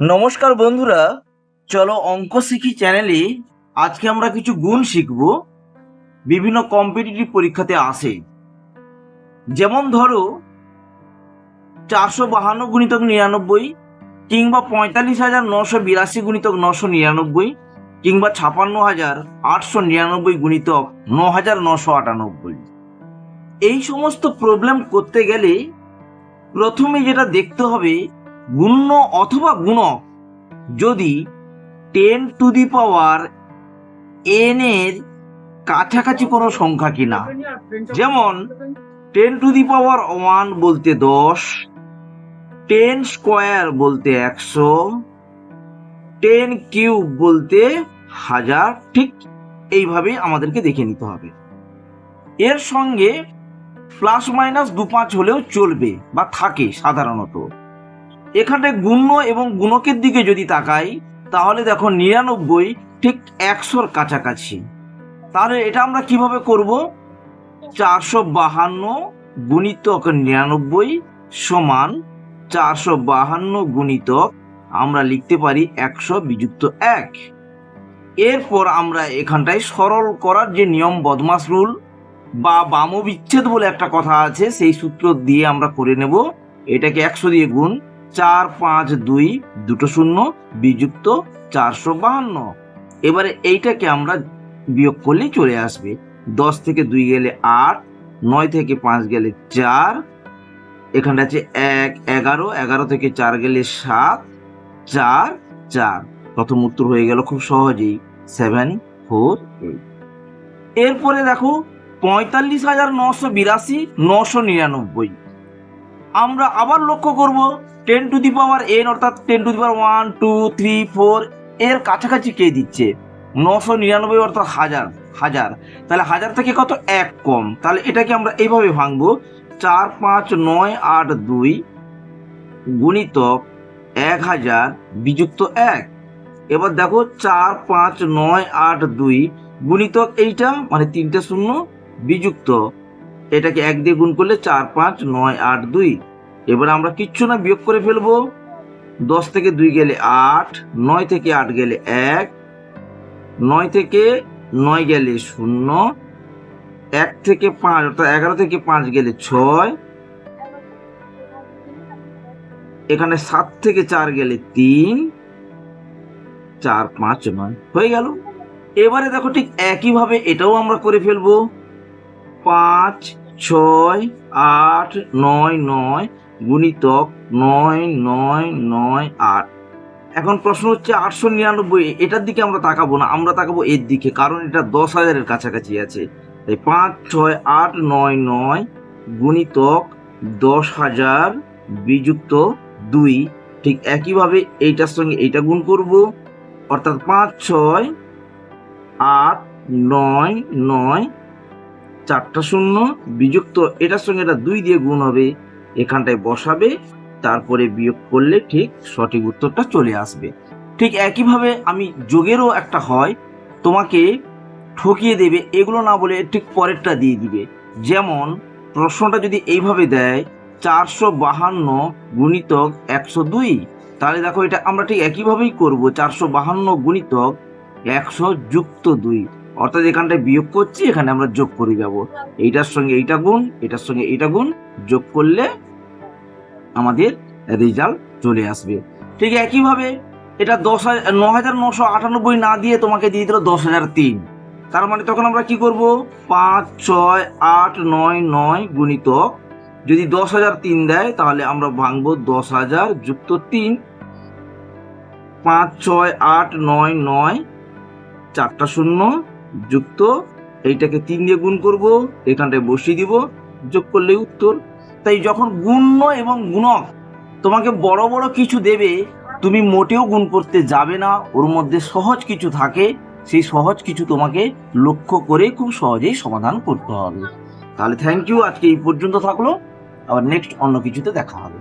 নমস্কার বন্ধুরা, চলো অঙ্ক শিখি চ্যানেলে আজকে আমরা কিছু গুণ শিখব। বিভিন্ন কম্পিটিটিভ পরীক্ষাতে আসে। যেমন ধরো, চারশো বাহান্ন গুণিতক নিরানব্বই কিংবা পঁয়তাল্লিশ হাজার নশো বিরাশি গুণিতক নশো নিরানব্বই কিংবা ছাপান্ন হাজার আটশো নিরানব্বই গুণিতক ন হাজার নশো আটানব্বই। এই সমস্ত প্রবলেম করতে গেলে প্রথমে যেটা দেখতে হবে গুণ্য অথবা গুণক যদি ten to the power N এর কাছাকাছি কোনো সংখ্যা কিনা। যেমন ten to the power one বলতে দশ টেন স্কোয়ার বলতে একশো টেন কিউব বলতে হাজার। ঠিক এইভাবে আমাদেরকে দেখে নিতে হবে। এর সঙ্গে প্লাস মাইনাস দু পাঁচ হলেও চলবে বা থাকে সাধারণত। এখানে গুণ্য এবং গুণকের দিকে যদি তাকাই, তাহলে দেখো নিরানব্বই ঠিক একশোর কাছাকাছি। তাহলে এটা আমরা কীভাবে করব? চারশো বাহান্ন গুণিতক নিরানব্বই সমান চারশো বাহান্ন গুণিতক আমরা লিখতে পারি একশো বিযুক্ত এক। এরপর আমরা এখানটায় সরল করার যে নিয়ম বদমাস রুল বা বাম বিচ্ছেদ বলে একটা কথা আছে, সেই সূত্র দিয়ে আমরা করে নেব। এটাকে একশো দিয়ে গুণ চার পাঁচ দুই দুটো শূন্য বিযুক্ত চারশো বাহান্ন। এবারে এইটাকে আমরা বিয়োগ করলেই চলে আসবে। দশ থেকে দুই গেলে আট, নয় থেকে পাঁচ গেলে চার, এখানটা আছে এক, এগারো এগারো থেকে চার গেলে সাত, চার চার। প্রথম উত্তর হয়ে গেল খুব সহজেই, সেভেন, ফোর, এইট। এরপরে দেখো, পঁয়তাল্লিশ হাজার নশো বিরাশি, নশো নিরানব্বই। আমরা আবার লক্ষ্য করব ten to the power N অর্থাৎ ten to the power one two three four এর কাছাকাছি কে দিচ্ছে? নশো নিরানব্বই অর্থাৎ হাজার হাজার। তাহলে হাজার থেকে কত? এক কম। তাহলে এটাকে আমরা এইভাবে ভাঙবো। চার, পাঁচ, নয়, আট, দুই গুণিতক এক হাজার বিযুক্ত এক। এবার দেখো, চার, পাঁচ, নয়, আট, দুই গুণিতক এইটা মানে তিনটে শূন্য বিযুক্ত। এটাকে এক দিয়ে গুণ করলে চার, পাঁচ, নয়, আট, দুই এবার আমরা কিচ্ছু না বিয়োগ করে ফেলব। দশ থেকে দুই গেলে আট, নয় থেকে আট গেলে এক, নয় থেকে নয় গেলে শূন্য, এক থেকে পাঁচ, অর্থাৎ এগারো থেকে পাঁচ গেলে ছয়, এখানে সাত থেকে চার গেলে তিন, চার, পাঁচ, নয়, হয়ে গেল। এবারে দেখো ঠিক একইভাবে এটাও আমরা করে ফেলব। পাঁচ, ছয়, আট, নয় নয় গুণিতক নয় নয় নয় আট। এখন প্রশ্ন হচ্ছে আটশো নিরানব্বই, এটার দিকে আমরা তাকাবো না, আমরা তাকাবো এর দিকে, কারণ এটা দশ হাজারের কাছাকাছি আছে। তাই পাঁচ, ছয়, আট, নয় নয় গুণিতক দশ হাজার বিযুক্ত দুই। ঠিক একইভাবে এইটার সঙ্গে এইটা গুণ করব, অর্থাৎ পাঁচ, ছয়, আট, নয় নয়, চারটা শূন্য বিযুক্ত, এটার সঙ্গে এটা দুই দিয়ে গুণ হবে। এখানটায় বসাবে, তারপরে বিয়োগ করলে ঠিক সঠিক উত্তরটা চলে আসবে। ঠিক একইভাবে আমি যোগেরও একটা হয়, তোমাকে ঠকিয়ে দেবে, এগুলো না বলে ঠিক পরেরটা দিয়ে দিবে। যেমন, প্রশ্নটা যদি এইভাবে দেয়, চারশো বাহান্ন গুণিতক একশো দুই, তাহলে দেখো এটা আমরা ঠিক একইভাবেই করব, চারশো বাহান্ন গুণিতক একশো যুক্ত দুই। অর্থাৎ এখানটায় বিয়োগ করছি, এখানে আমরা যোগ করে যাব। এইটার সঙ্গে এইটা গুণ, এটার সঙ্গে এইটা গুণ, যোগ করলে আমাদের রেজাল্ট চলে আসবে। ঠিক একইভাবে এটা দশ হাজার ন হাজার নশো আটানব্বই না দিয়ে তোমাকে দিয়ে দিল দশ হাজার তিন। তার মানে তখন আমরা কি করব? পাঁচ, ছয়, আট, নয় নয় গুণিতক যদি দশ হাজার তিন দেয়, তাহলে আমরা ভাঙবো দশ হাজার যুক্ত তিন। পাঁচ, ছয়, আট, নয় নয়, চারটা শূন্য যুক্ত, এইটাকে তিন দিয়ে গুণ করব, এখানটায় বসিয়ে দিব, যোগ করলে উত্তর। তাই যখন গুণ্য এবং গুণক তোমাকে বড় বড় কিছু দেবে, তুমি মোটেও গুণ করতে যাবে না। ওর মধ্যে সহজ কিছু থাকে, সেই সহজ কিছু তোমাকে লক্ষ্য করে খুব সহজেই সমাধান করতে হবে। তাহলে থ্যাংক ইউ আজকে এই পর্যন্ত থাকল। আবার নেক্সট অন্য কিছুতে দেখা হবে।